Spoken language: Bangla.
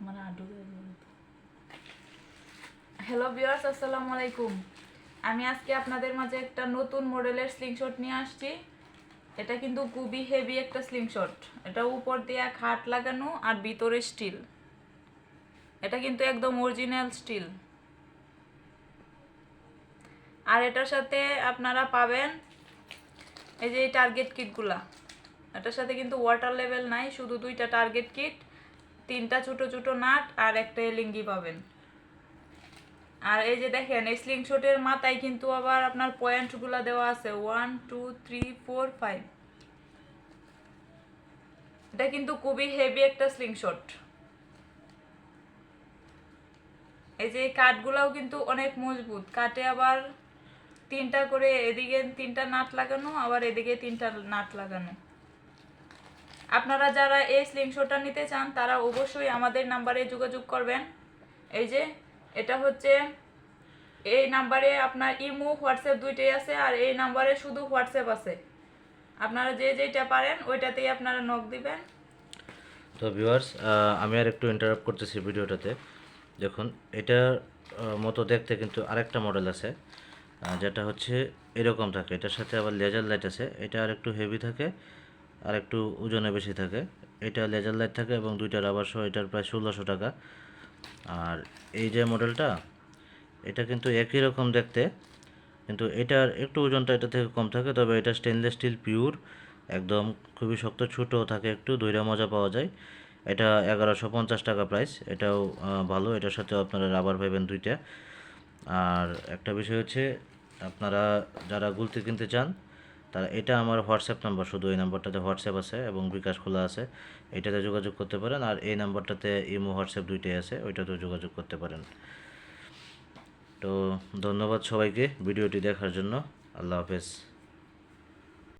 আডু হ্যালো ভিউয়ার্স আসসালামু আলাইকুম। আমি আজকে আপনাদের মাঝে একটা নতুন মডেলের স্লিংশট নিয়ে আসছি। এটা কিন্তু খুবই হেভি একটা স্লিংশট এটা উপর দিয়ে খাট লাগানো আর ভিতরে স্টিল এটা কিন্তু একদম অরিজিনাল স্টিল আর এটার সাথে আপনারা পাবেন এই যে এই টার্গেট কিটগুলা এটার সাথে কিন্তু ওয়াটার লেভেল নাই, শুধু দুইটা টার্গেট কিট তিনটা ছোট ছোট নাট আর একটা এলিঙ্গি পাবেন। আর এই যে দেখেন, এই স্লিংশটের মাথায় কিন্তু আবার আপনার পয়েন্টগুলো দেওয়া আছে। One two three four five এটা কিন্তু খুবই হেভি একটা স্লিং শট এই যে কাঠগুলাও কিন্তু অনেক মজবুত। কাঠে আবার তিনটা করে এদিকে তিনটা নাট লাগানো, আবার এদিকে তিনটা নাট লাগানো। আপনারা যারা এই স্লিংশটটা নিতে চান, তারা অবশ্যই আমাদের নাম্বারে যোগাযোগ করবেন। এই যে, এটা হচ্ছে, এই নাম্বারে আপনার ইমো, হোয়াটসঅ্যাপ দুইটাই আছে, আর এই নাম্বারে শুধু হোয়াটসঅ্যাপ আছে। আপনারা যে যেটা পারেন, ওইটাতেই আপনারা নক দিবেন। তো ভিউয়ার্স আমি আর একটু ইন্টারাপ্ট করতেছি ভিডিওটাতে। দেখুন এটার মতো দেখতে কিন্তু আরেকটা মডেল আছে যেটা হচ্ছে এরকম থাকে। এটার সাথে আবার লেজার লাইট আছে। এটা আর একটু হেভি থাকে। আর একটু ওজনে বেশি থাকে। এটা লেজার লাইট থাকে এবং দুইটা রাবার সহ এটার প্রায় ষোলোশো টাকা। আর এই যে মডেলটা এটা কিন্তু একই রকম দেখতে, কিন্তু এটার একটু ওজনটা এটা থেকে কম থাকে, তবে এটা স্টেনলেস স্টিল পিওর একদম খুবই শক্ত ছোটো থাকে একটু, দইরা মজা পাওয়া যায়। এটা এগারোশো পঞ্চাশ টাকা প্রাইস এটাও ভালো, এটার সাথে আপনারা রাবার পাইবেন দুইটা। আর একটা বিষয় হচ্ছে, আপনারা যারা গুলতি কিনতে চান তারা এটা আমার হোয়াটসঅ্যাপ নাম্বার, শুধু এই নাম্বারটাতে হোয়াটসঅ্যাপ আছে এবং বিকাশ খোলা আছে। এটাতে যোগাযোগ করতে পারেন আর এই নাম্বারটাতে ইমো, হোয়াটসঅ্যাপ দুইটাই আছে, ওইটাতেও যোগাযোগ করতে পারেন। তো ধন্যবাদ সবাইকে ভিডিওটি দেখার জন্য। আল্লাহ হাফেজ।